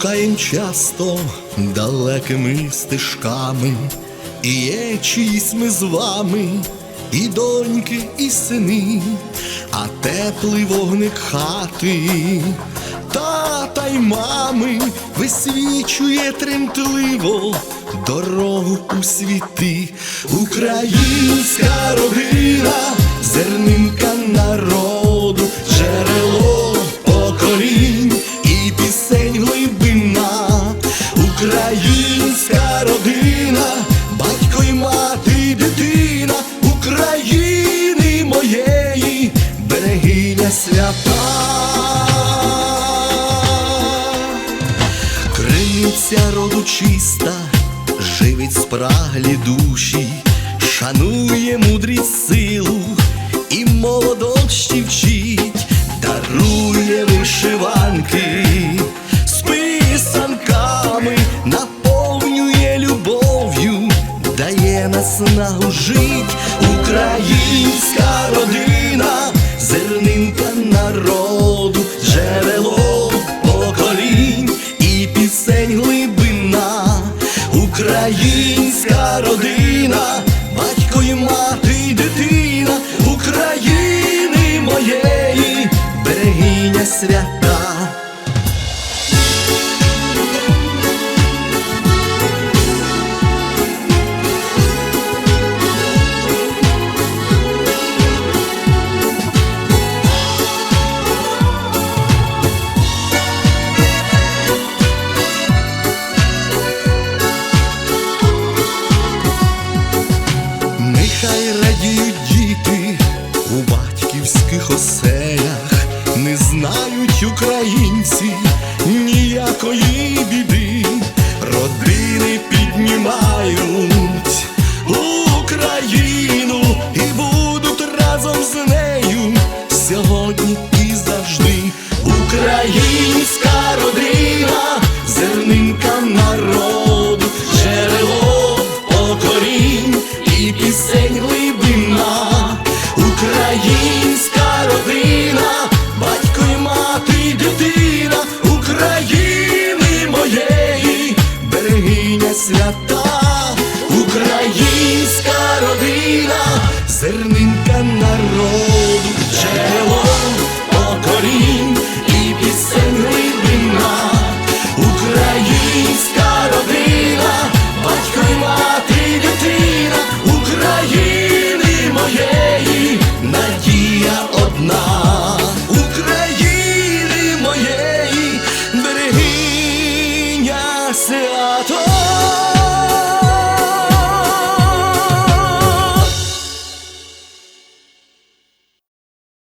Блукаєм часто далекими стежками, і є чиїсь ми з вами, і доньки, і сини, а теплий вогник хати, тата й мами висвічує тремтливо дорогу у світи, українська родина, чиста, живить спраглі душі, шанує мудрість силу і молодощі вчить, дарує вишиванки з писанками, наповнює любов'ю, дає наснагу жить, українська родина, зернинка народу, джерело поколінь і пісень глибина, українська родина, батько і мати, і дитина України моєї, берегиня свята. Українці свята,